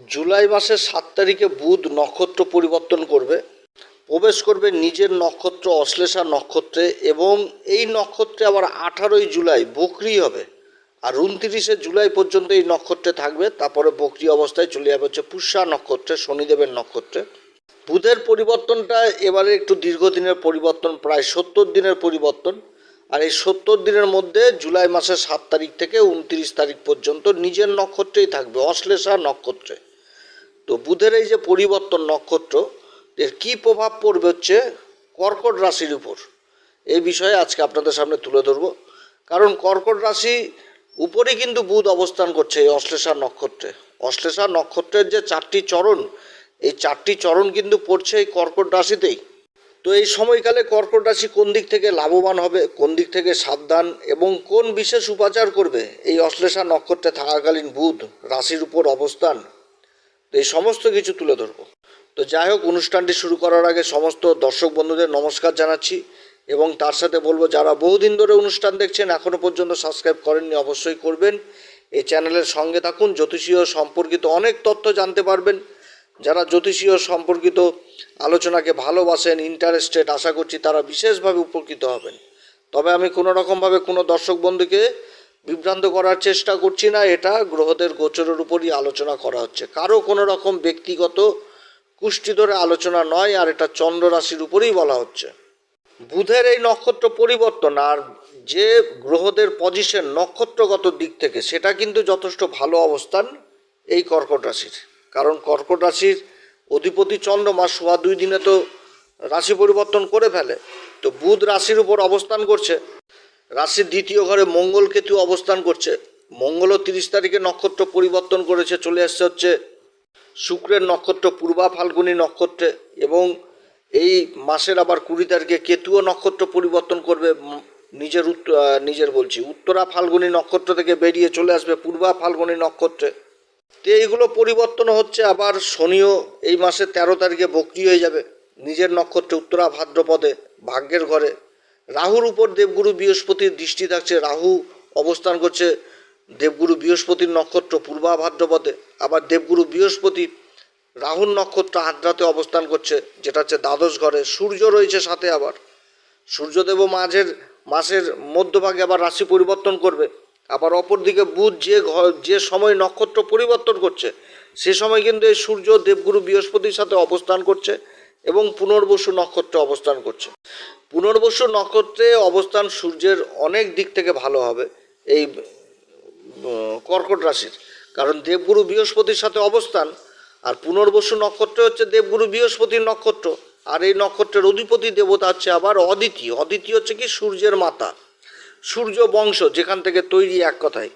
জুলাই মাসের সাত তারিখে বুধ নক্ষত্র পরিবর্তন করবে, প্রবেশ করবে নিজের নক্ষত্র অশ্লেষা নক্ষত্রে এবং এই নক্ষত্রে আবার আঠারোই জুলাই বকরি হবে। আর উনত্রিশে জুলাই পর্যন্ত এই নক্ষত্রে থাকবে, তারপরে বকরি অবস্থায় চলে যাবে হচ্ছে পুষ্যা নক্ষত্রে, শনিদেবের নক্ষত্রে। বুধের পরিবর্তনটা এবারে একটু দীর্ঘদিনের পরিবর্তন, প্রায় সত্তর দিনের পরিবর্তন। আর এই সত্তর দিনের মধ্যে জুলাই মাসের সাত তারিখ থেকে উনত্রিশ তারিখ পর্যন্ত নিজের নক্ষত্রেই থাকবে, অশ্লেষা নক্ষত্রে। তো বুধের এই যে পরিবর্তন নক্ষত্র, এর কী প্রভাব পড়বে হচ্ছে কর্কট রাশির উপর? এই বিষয়ে আজকে আপনাদের সামনে তুলে ধরবো। কারণ কর্কট রাশি উপরেই কিন্তু বুধ অবস্থান করছে এই অশ্লেষা নক্ষত্রে। অশ্লেষা নক্ষত্রের যে চারটি চরণ, এই চারটি চরণ কিন্তু পড়ছে এই কর্কট রাশিতেই। তো এই সময়কালে কর্কট রাশি কোন দিক থেকে লাভবান হবে, কোন দিক থেকে সাবধান, এবং কোন বিশেষ উপাচার করবে এই অশ্লেষা নক্ষত্রে থাকাকালীন বুধ রাশির উপর অবস্থান? তো এই সমস্ত কিছু তুলে ধরবো। তো যাই হোক, অনুষ্ঠানটি শুরু করার আগে সমস্ত দর্শক বন্ধুদের নমস্কার জানাচ্ছি এবং তার সাথে বলব, যারা বহুদিন ধরে অনুষ্ঠান দেখছেন এখনও পর্যন্ত সাবস্ক্রাইব করেননি, অবশ্যই করবেন। এই চ্যানেলের সঙ্গে থাকুন জ্যোতিষীয় সম্পর্কিত অনেক তথ্য জানতে পারবেন। যারা জ্যোতিষীয় সম্পর্কিত আলোচনাকে ভালোবাসেন ইন্টারেস্টেড আশা করছি তারা বিশেষভাবে উপকৃত হবেন। তবে আমি কোনো রকমভাবে কোনো দর্শক বন্ধুকে বিভ্রান্ত করার চেষ্টা করছি না, এটা গ্রহদের গোচরের উপরই আলোচনা করা হচ্ছে। কারও কোনো রকম ব্যক্তিগত কুষ্টি ধরে আলোচনা নয়, আর এটা চন্দ্র রাশির উপরেই বলা হচ্ছে। বুধের এই নক্ষত্র পরিবর্তন, আর যে গ্রহদের পজিশন নক্ষত্রগত দিক থেকে, সেটা কিন্তু যথেষ্ট ভালো অবস্থান এই কর্কট রাশির। কারণ কর্কট রাশির অধিপতি চন্দ্রমা সোয়া দুই দিনে তো রাশি পরিবর্তন করে ফেলে। তো বুধ রাশির উপর অবস্থান করছে। রাশির দ্বিতীয় ঘরে মঙ্গল কেতু অবস্থান করছে। মঙ্গলও তিরিশ তারিখে নক্ষত্র পরিবর্তন করেছে, চলে আসছে হচ্ছে শুক্রের নক্ষত্র, পূর্বা ফাল্গুনী নক্ষত্রে এবং এই মাসের আবার কুড়ি তারিখে কেতুও নক্ষত্র পরিবর্তন করবে নিজের নিজের বলছি, উত্তরা ফাল্গুনী নক্ষত্র থেকে বেরিয়ে চলে আসবে পূর্বা ফাল্গুনী নক্ষত্রে। তো এইগুলো পরিবর্তন হচ্ছে, আবার শনিও এই মাসের তেরো তারিখে বক্রি হয়ে যাবে, নিজের নক্ষত্রে উত্তরা ভাদ্রপদে, ভাগ্যের ঘরে। রাহুর উপর দেবগুরু বৃহস্পতির দৃষ্টি থাকছে, রাহু অবস্থান করছে দেবগুরু বৃহস্পতির নক্ষত্র পূর্বা ভাদ্রপদে, আবার দেবগুরু বৃহস্পতি রাহুর নক্ষত্র আদ্রাতে অবস্থান করছে, যেটা হচ্ছে দ্বাদশ ঘরে, সূর্য রয়েছে সাথে আবার। সূর্যদেবও মাঝের মাসের মধ্যভাগে আবার রাশি পরিবর্তন করবে, আবার অপরদিকে বুধ যে ঘর, যে সময় নক্ষত্র পরিবর্তন করছে, সে সময় কিন্তু এই সূর্য দেবগুরু বৃহস্পতির সাথে অবস্থান করছে। এবং পুনর্বসু নক্ষত্রে অবস্থান করছে। পুনর্বসু নক্ষত্রে অবস্থান সূর্যের অনেক দিক থেকে ভালো হবে এই কর্কট রাশির। কারণ দেবগুরু বৃহস্পতির সাথে অবস্থান, আর পুনর্বসু নক্ষত্র হচ্ছে দেবগুরু বৃহস্পতির নক্ষত্র, আর এই নক্ষত্রের অধিপতি দেবতা হচ্ছে আবার অদিতি। অদিতি হচ্ছে কি সূর্যের মাতা। সূর্য বংশ যেখান থেকে তৈরি এক কথায়।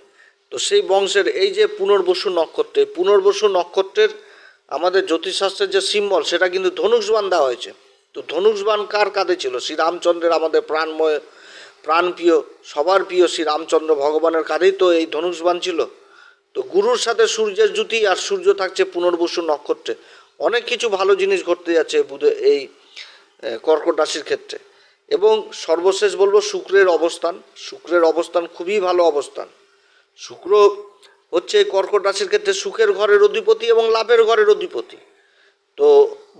তো সেই বংশের এই যে পুনর্বসু নক্ষত্রে, পুনর্বসু নক্ষত্রের আমাদের জ্যোতিষশাস্ত্রের যে সিম্বল সেটা কিন্তু ধনুষবান দেওয়া হয়েছে। তো ধনুষবান কার কাঁধে ছিল? শ্রীরামচন্দ্রের আমাদের প্রাণময়, প্রাণপ্রিয়, সবার প্রিয় শ্রীরামচন্দ্র ভগবানের কাঁধেই তো এই ধনুষবান ছিল। তো গুরুর সাথে সূর্যের জুতি আর সূর্য থাকছে পুনর্বসু নক্ষত্রে। অনেক কিছু ভালো জিনিস ঘটতে যাচ্ছে বুধে, এই কর্কট রাশির ক্ষেত্রে। এবং সর্বশেষ বলব শুক্রের অবস্থান। শুক্রের অবস্থান খুবই ভালো অবস্থান। শুক্র হচ্ছে কর্কট রাশির ক্ষেত্রে সুখের ঘরের অধিপতি এবং লাভের ঘরের অধিপতি। তো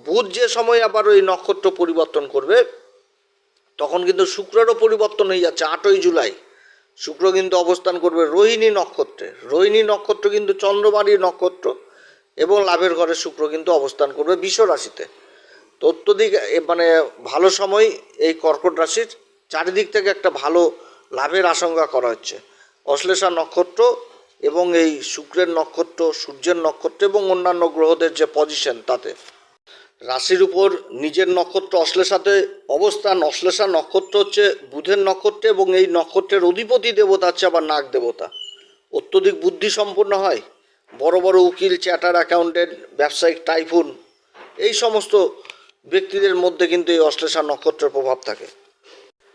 বুধ যে সময় আবার ওই নক্ষত্র পরিবর্তন করবে, তখন কিন্তু শুক্রেরও পরিবর্তন হয়ে যাচ্ছে আটই জুলাই। শুক্র কিন্তু অবস্থান করবে রোহিণী নক্ষত্রে। রোহিণী নক্ষত্র কিন্তু চন্দ্রমারী নক্ষত্র এবং লাভের ঘরে শুক্র কিন্তু অবস্থান করবে বিশ্ব রাশিতে। তো অত্যধিক মানে ভালো সময় এই কর্কট রাশির। চারিদিক থেকে একটা ভালো লাভের আশঙ্কা করা হচ্ছে। অশ্লেষা নক্ষত্র এবং এই শুক্রের নক্ষত্র, সূর্যের নক্ষত্র এবং অন্যান্য গ্রহদের যে পজিশন তাতে। রাশির উপর নিজের নক্ষত্র অশ্লেষাতে অবস্থান, অশ্লেষা নক্ষত্র হচ্ছে বুধের নক্ষত্র এবং এই নক্ষত্রের অধিপতি দেবতা হচ্ছে আবার নাগ দেবতা। অত্যধিক বুদ্ধি সম্পন্ন হয়, বড় বড় উকিল চ্যাটার অ্যাকাউন্টেন্ট ব্যবসায়িক টাইফুন এই সমস্ত ব্যক্তিদের মধ্যে কিন্তু এই অশ্লেষা নক্ষত্রের প্রভাব থাকে।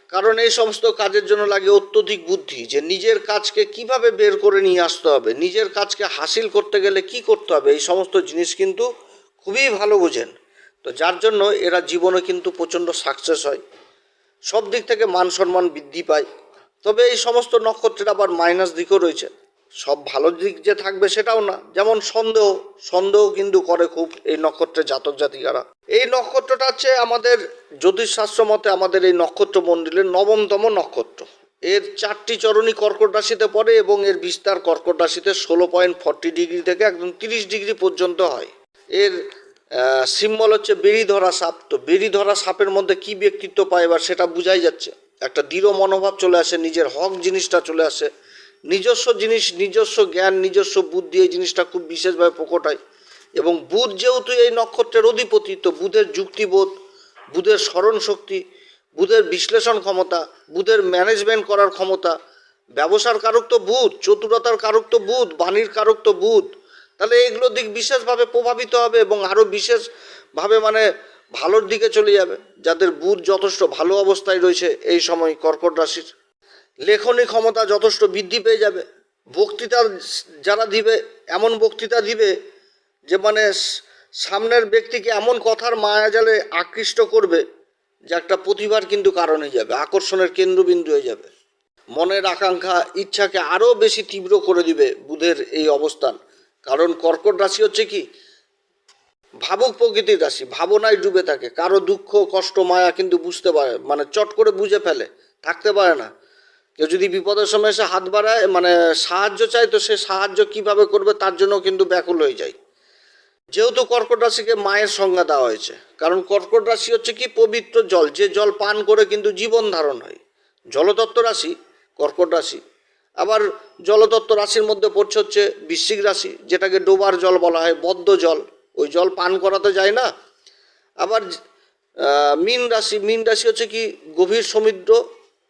কারণ এই সমস্ত কাজের জন্য লাগে অত্যধিক বুদ্ধি যে নিজের কাজকে কীভাবে বের করে নিয়ে আসতে হবে, নিজের কাজকে হাসিল করতে গেলে কি করতে হবে, এই সমস্ত জিনিস কিন্তু খুবই ভালো বোঝেন। তো যার জন্য এরা জীবনে কিন্তু প্রচণ্ড সাকসেস হয়। সব দিক থেকে মান সম্মান বৃদ্ধি পায়। তবে এই সমস্ত নক্ষত্রের আবার মাইনাস দিকও রয়েছে। সব ভালো দিক যে থাকবে সেটাও না। যেমন সন্দেহ সন্দেহ কিন্তু করে খুব এই নক্ষত্রের জাতক জাতিকারা। এই নক্ষত্রটা হচ্ছে আমাদের জ্যোতিষশাস্ত্র মতে আমাদের এই নক্ষত্র মণ্ডলের নবমতম নক্ষত্র। এর চারটি চরণই কর্কট রাশিতে পড়ে এবং এর বিস্তার কর্কট রাশিতে ষোলো পয়েন্ট ফর্টি ডিগ্রি থেকে একদম তিরিশ ডিগ্রি পর্যন্ত হয়। এর সিম্বল হচ্ছে বেরি ধরা সাপ। তো বেরি ধরা সাপের মধ্যে কি ব্যক্তিত্ব পায় এবার সেটা বোঝাই যাচ্ছে। একটা দৃঢ় মনোভাব চলে আসে, নিজের হক জিনিসটা চলে আসে। নিজস্ব জিনিস, নিজস্ব জ্ঞান, নিজস্ব বুদ্ধি এই জিনিসটা খুব বিশেষভাবে প্রকট হয়। এবং বুধ যেহেতু এই নক্ষত্রের অধিপতি, তো বুধের যুক্তিবোধ, বুধের স্মরণ শক্তি বুধের বিশ্লেষণ ক্ষমতা, বুধের ম্যানেজমেন্ট করার ক্ষমতা, ব্যবসার কারক তো বুধ, চতুরতার কারক তো বুধ, বাণীর কারক তো বুধ, তাহলে এইগুলো দিক বিশেষভাবে প্রভাবিত হবে এবং আরও বিশেষভাবে মানে ভালোর দিকে চলে যাবে, যাদের বুধ যথেষ্ট ভালো অবস্থায় রয়েছে এই সময় কর্কট রাশির। লেখনী ক্ষমতা যথেষ্ট বৃদ্ধি পেয়ে যাবে, বক্তৃতা যারা দিবে, এমন বক্তৃতা দিবে যে মানে সামনের ব্যক্তিকে এমন কথার মায়াজালে আকৃষ্ট করবে যে একটা প্রতিভার কিন্তু কারণ হয়ে যাবে, আকর্ষণের কেন্দ্রবিন্দু হয়ে যাবে। মনের আকাঙ্ক্ষা, ইচ্ছাকে আরও বেশি তীব্র করে দিবে বুধের এই অবস্থান। কারণ কর্কট রাশি হচ্ছে কি? ভাবুক প্রকৃতির রাশি, ভাবনায় ডুবে থাকে। কারও দুঃখ, কষ্ট, মায়া কিন্তু বুঝতে পারে মানে চট করে বুঝে ফেলে, থাকতে পারে না। কেউ যদি বিপদের সময় এসে হাত বাড়ায় মানে সাহায্য চায়, তো সে সাহায্য কীভাবে করবে তার জন্য কিন্তু ব্যাকুল হয়ে যায়। যেহেতু কর্কট রাশিকে মায়ের সংজ্ঞা দেওয়া হয়েছে, কারণ কর্কট রাশি হচ্ছে কি? পবিত্র জল। যে জল পান করে কিন্তু জীবন ধারণ হয়। জলতত্ত্ব রাশি, কর্কট রাশি। আবার জলতত্ত্ব রাশির মধ্যে পড়ছে হচ্ছে বৃশ্চিক রাশি, যেটাকে ডোবার জল বলা হয়, বদ্ধ জল। ওই জল পান করা তো যায় না। আবার মীন রাশি। মীন রাশি হচ্ছে কি? গভীর সমুদ্র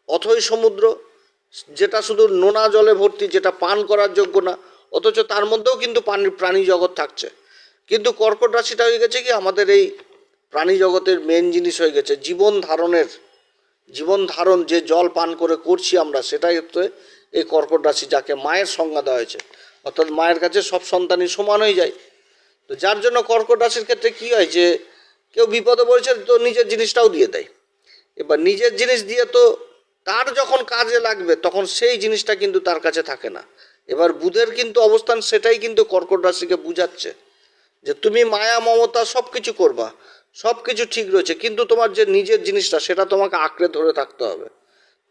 অথই সমুদ্র, যেটা শুধু নোনা জলে ভর্তি, যেটা পান করার যোগ্য না, অথচ তার মধ্যেও কিন্তু পানি প্রাণী জগৎ থাকছে। কিন্তু কর্কট রাশিটা হয়ে গেছে কি, আমাদের এই প্রাণী জগতের মেন জিনিস হয়ে গেছে, জীবন ধারণের, জীবন ধারণ যে জল পান করে করছি আমরা, সেটাই হচ্ছে এই কর্কট রাশি যাকে মায়ের সংজ্ঞা দেওয়া হয়েছে। অর্থাৎ মায়ের কাছে সব সন্তানই সমান হয়ে যায়। তো যার জন্য কর্কট রাশির ক্ষেত্রে কী হয় যে, কেউ বিপদে পড়েছে তো নিজের জিনিসটাও দিয়ে দেয়। এবার নিজের জিনিস দিয়ে তো তার যখন কাজে লাগবে, তখন সেই জিনিসটা কিন্তু তার কাছে থাকে না। এবার বুধের কিন্তু অবস্থান সেটাই কিন্তু কর্কট রাশিকে বুঝাচ্ছে। যে তুমি মায়া, মমতা সব কিছু করবা সব কিছু ঠিক রয়েছে, কিন্তু তোমার যে নিজের জিনিসটা, সেটা তোমাকে আঁকড়ে ধরে থাকতে হবে।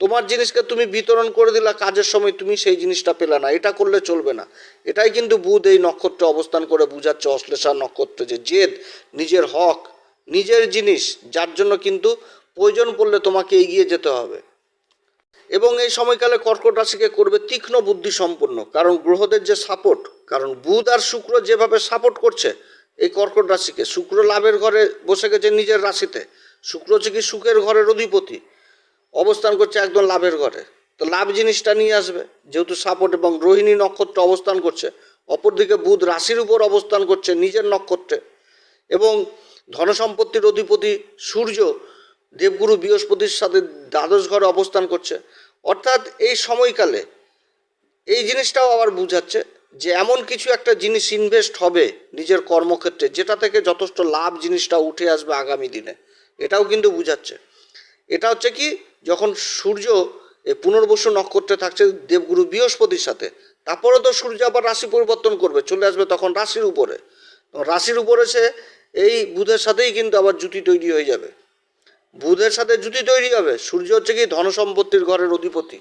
তোমার জিনিসকে তুমি বিতরণ করে দিলা কাজের সময়, তুমি সেই জিনিসটা পেলে না, এটা করলে চলবে না। এটাই কিন্তু বুধ এই নক্ষত্রে অবস্থান করে, বুঝাচ্ছে অশ্লেষা নক্ষত্রে যে জেদ, নিজের হক, নিজের জিনিস, যার জন্য কিন্তু প্রয়োজন পড়লে তোমাকে এগিয়ে যেতে হবে। এবং এই সময়কালে কর্কট রাশিকে করবে তীক্ষ্ণ বুদ্ধি সম্পন্ন। কারণ গ্রহদের যে সাপোর্ট কারণ বুধ আর শুক্র যেভাবে সাপোর্ট করছে, এই কর্কট রাশিকে, শুক্র লাভের ঘরে বসে গেছে নিজের রাশিতে, শুক্র হচ্ছে কি সুখের ঘরের অধিপতি, অবস্থান করছে একদম লাভের ঘরে। তো লাভ জিনিসটা নিয়ে আসবে, যেহেতু সাপোর্ট এবং রোহিণী নক্ষত্র অবস্থান করছে, অপরদিকে বুধ রাশির উপর অবস্থান করছে নিজের নক্ষত্রে। এবং ধনসম্পত্তির অধিপতি সূর্য, দেবগুরু বৃহস্পতির সাথে দ্বাদশ ঘরে অবস্থান করছে অর্থাৎ এই সময়কালে এই জিনিসটাও আবার বুঝাচ্ছে যে এমন কিছু একটা জিনিস ইনভেস্ট হবে নিজের কর্মক্ষেত্রে, যেটা থেকে যথেষ্ট লাভ জিনিসটা উঠে আসবে আগামী দিনে। এটাও কিন্তু বুঝাচ্ছে। এটা হচ্ছে কি, যখন সূর্য পুনর্বসু নক্ষত্রে থাকছে দেবগুরু বৃহস্পতির সাথে, তারপরে তো সূর্য আবার রাশি পরিবর্তন করবে, চলে আসবে তখন রাশির উপরে। রাশির উপরে সে এই বুধের সাথেই কিন্তু আবার জুতি তৈরি হয়ে যাবে। বুধের সাথে জুতি তৈরি হবে। সূর্য হচ্ছে কি ধন সম্পত্তির ঘরের অধিপতি।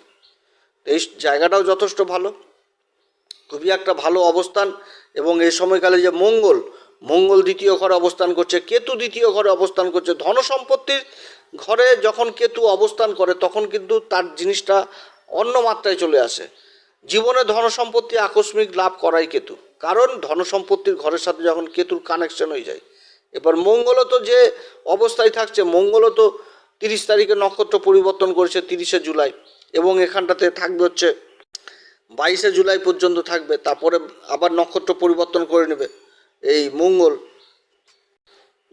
এই জায়গাটাও যথেষ্ট ভালো। খুবই একটা ভালো অবস্থান এবং এই সময়কালে যে মঙ্গল মঙ্গল দ্বিতীয় ঘরে অবস্থান করছে, কেতু দ্বিতীয় ঘরে অবস্থান করছে। ধন সম্পত্তির ঘরে যখন কেতু অবস্থান করে, তখন কিন্তু তার জিনিসটা অন্য মাত্রায় চলে আসে। জীবনে ধন সম্পত্তি আকস্মিক লাভ করাই কেতু। কারণ ধন সম্পত্তির ঘরের সাথে যখন কেতুর কানেকশন হয়ে যায় এবার মঙ্গলও তো যে অবস্থায় থাকছে, মঙ্গলও তো তিরিশ তারিখে নক্ষত্র পরিবর্তন করেছে তিরিশে জুলাই এবং এখানটাতে থাকবে হচ্ছে বাইশে জুলাই পর্যন্ত থাকবে, তারপরে আবার নক্ষত্র পরিবর্তন করে নেবে, এই মঙ্গল।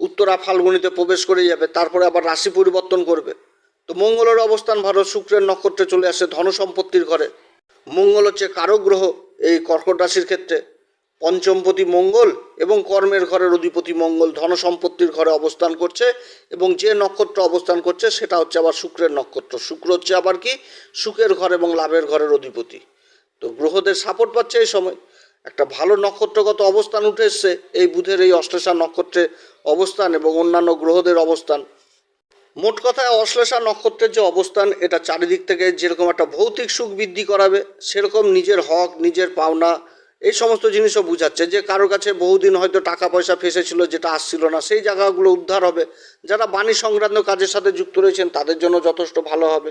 উত্তরা ফাল্গুনিতে প্রবেশ করে যাবে, তারপরে আবার রাশি পরিবর্তন করবে। তো মঙ্গলের অবস্থান ভারত শুক্রের নক্ষত্রে চলে আসে ধনসম্পত্তির ঘরে। মঙ্গল হচ্ছে কারক গ্রহ এই কর্কট রাশির ক্ষেত্রে। পঞ্চমপতি মঙ্গল এবং কর্মের ঘরের অধিপতি মঙ্গল ধনসম্পত্তির ঘরে অবস্থান করছে এবং যে নক্ষত্র অবস্থান করছে সেটা হচ্ছে আবার শুক্রের নক্ষত্র। শুক্র হচ্ছে আবার কি? সুখের ঘর এবং লাভের ঘরের অধিপতি। তো গ্রহদের সাপোর্ট পাচ্ছে এই সময়। একটা ভালো নক্ষত্রগত অবস্থান উঠে এসছে, এই বুধের এই অশ্লেষা নক্ষত্রের অবস্থান এবং অন্যান্য গ্রহদের অবস্থান। মোট কথায় অশ্লেষা নক্ষত্রের যে অবস্থান, এটা চারিদিক থেকে যেরকম একটা ভৌতিক সুখ বৃদ্ধি করাবে, সেরকম নিজের হক, নিজের পাওনা এই সমস্ত জিনিসও বুঝাচ্ছে যে কারোর কাছে বহুদিন হয়তো টাকা পয়সা ফেসেছিল যেটা আসছিল না, সেই জায়গাগুলো উদ্ধার হবে। যারা বাণী সংক্রান্ত কাজের সাথে যুক্ত রয়েছেন, তাদের জন্য যথেষ্ট ভালো হবে।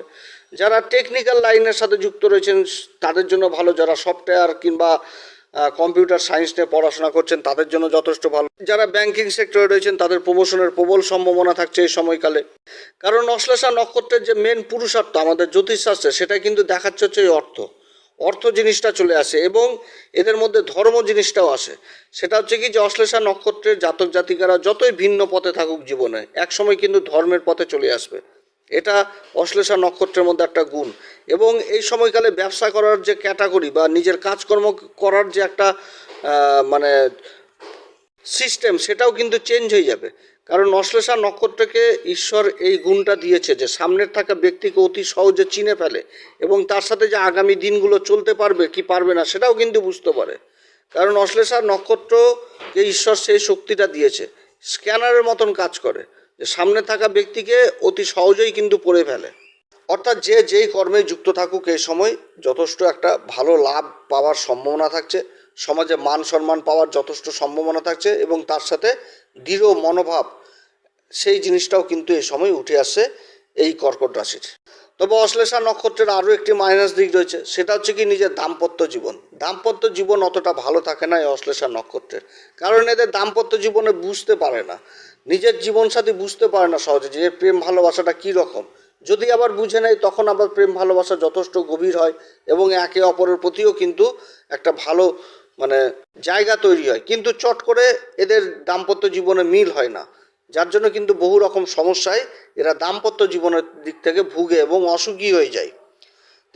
যারা টেকনিক্যাল লাইনের সাথে যুক্ত রয়েছেন, তাদের জন্য ভালো। যারা সফটওয়্যার কিংবা কম্পিউটার সায়েন্স নিয়ে পড়াশোনা করছেন, তাদের জন্য যথেষ্ট ভালো। যারা ব্যাংকিং সেক্টরে রয়েছেন, তাদের প্রমোশনের প্রবল সম্ভাবনা থাকছে এই সময়কালে। কারণ অশ্লেষা নক্ষত্রের যে মেন পুরুষার্থ, আমাদের জ্যোতিষশাস্ত্রে সেটা কিন্তু দেখাচ্ছে হচ্ছে এই অর্থ। অর্থ জিনিসটা চলে আসে এবং এদের মধ্যে ধর্ম জিনিসটাও আসে। সেটা হচ্ছে কি যে অশ্লেষা নক্ষত্রের জাতক জাতিকারা যতই ভিন্ন পথে থাকুক জীবনে একসময় কিন্তু ধর্মের পথে চলে আসবে। এটা অশ্লেষা নক্ষত্রের মধ্যে একটা গুণ। এবং এই সময়কালে ব্যবসা করার যে ক্যাটাগরি বা নিজের কাজকর্ম করার যে একটা মানে সিস্টেম সেটাও কিন্তু চেঞ্জ হয়ে যাবে। কারণ অশ্লেষা নক্ষত্রকে ঈশ্বর এই গুণটা দিয়েছে যে সামনের থাকা ব্যক্তিকে অতি সহজে চিনে ফেলে এবং তার সাথে যে আগামী দিনগুলো চলতে পারবে, কি পারবে না, সেটাও কিন্তু বুঝতে পারে। কারণ অশ্লেষা নক্ষত্রকে ঈশ্বর সেই শক্তিটা দিয়েছে, স্ক্যানারের মতন কাজ করে, যে সামনে থাকা ব্যক্তিকে অতি সহজেই কিন্তু পড়ে ফেলে। অর্থাৎ যে যেই কর্মে যুক্ত থাকুক এই সময় যথেষ্ট একটা ভালো লাভ পাওয়ার সম্ভাবনা থাকছে, সমাজে মান সম্মান পাওয়ার যথেষ্ট সম্ভাবনা থাকছে এবং তার সাথে দৃঢ় মনোভাব সেই জিনিসটাও কিন্তু এই সময় উঠে আসছে এই কর্কট রাশির। তবে অশ্লেষা নক্ষত্রের আরও একটি মাইনাস দিক রয়েছে, সেটা হচ্ছে কি নিজের দাম্পত্য জীবন। দাম্পত্য জীবন অতটা ভালো থাকে না এই অশ্লেষা নক্ষত্রের। কারণ এদের দাম্পত্য জীবনে বুঝতে পারে না। নিজের জীবনসাথী বুঝতে পারে না সহজে যে প্রেম ভালোবাসাটা কী রকম। যদি আবার বুঝে নেয়, তখন আবার প্রেম ভালোবাসা যথেষ্ট গভীর হয় এবং একে অপরের প্রতিও কিন্তু একটা ভালো মানে জায়গা তৈরি হয়। কিন্তু চট করে এদের দাম্পত্য জীবনে মিল হয় না। যার জন্য কিন্তু বহু রকম সমস্যায় এরা দাম্পত্য জীবনের দিক থেকে ভুগে এবং অসুখী হয়ে যায়।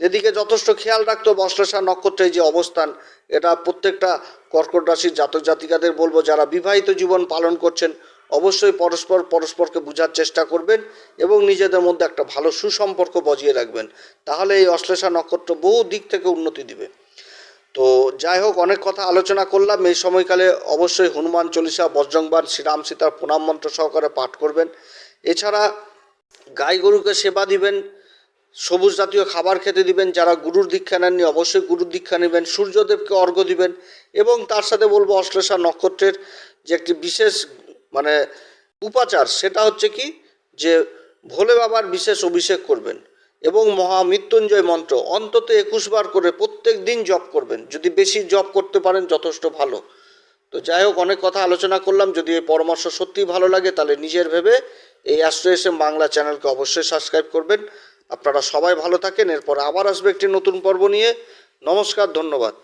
এদিকে যথেষ্ট খেয়াল রাখতে হবে অশ্লেষা নক্ষত্রের যে অবস্থান, এটা প্রত্যেকটা কর্কট রাশির জাতক জাতিকাদের বলব, যারা বিবাহিত জীবন পালন করছেন, অবশ্যই পরস্পর পরস্পরকে বোঝার চেষ্টা করবেন এবং নিজেদের মধ্যে একটা ভালো সুসম্পর্ক বজিয়ে রাখবেন। তাহলে এই অশ্লেষা নক্ষত্র বহু দিক থেকে উন্নতি দিবে। তো যাই হোক অনেক কথা আলোচনা করলাম। এই সময়কালে অবশ্যই হনুমান চল্লিশা বজ্রংবান শ্রীরাম সীতার প্রণাম মন্ত্র সহকারে পাঠ করবেন। এছাড়া গাই গরুকে সেবা দিবেন, সবুজ জাতীয় খাবার খেতে দিবেন, যারা গুরুর দীক্ষা নেননি অবশ্যই গুরুর দীক্ষা নেবেন, সূর্যদেবকে অর্ঘ্য দিবেন এবং তার সাথে বলব অশ্লেষা নক্ষত্রের যে একটি বিশেষ মানে উপাচার, সেটা হচ্ছে কি? যে ভোলে বাবার বিশেষ অভিষেক করবেন। এবং মহামৃত্যুঞ্জয় মন্ত্র। অন্তত একুশ বার করে প্রত্যেক দিন জপ করবেন। যদি বেশি জপ করতে পারেন, যথেষ্ট ভালো। তো যাই হোক, অনেক কথা আলোচনা করলাম। যদি এই পরামর্শ সত্যিই ভালো লাগে, তাহলে নিজের ভেবে এই অ্যাস্ট্রো বাংলা চ্যানেলকে অবশ্যই সাবস্ক্রাইব করবেন। আপনারা সবাই ভালো থাকেন। এরপর আবার আসবে একটি নতুন পর্ব নিয়ে। নমস্কার, ধন্যবাদ।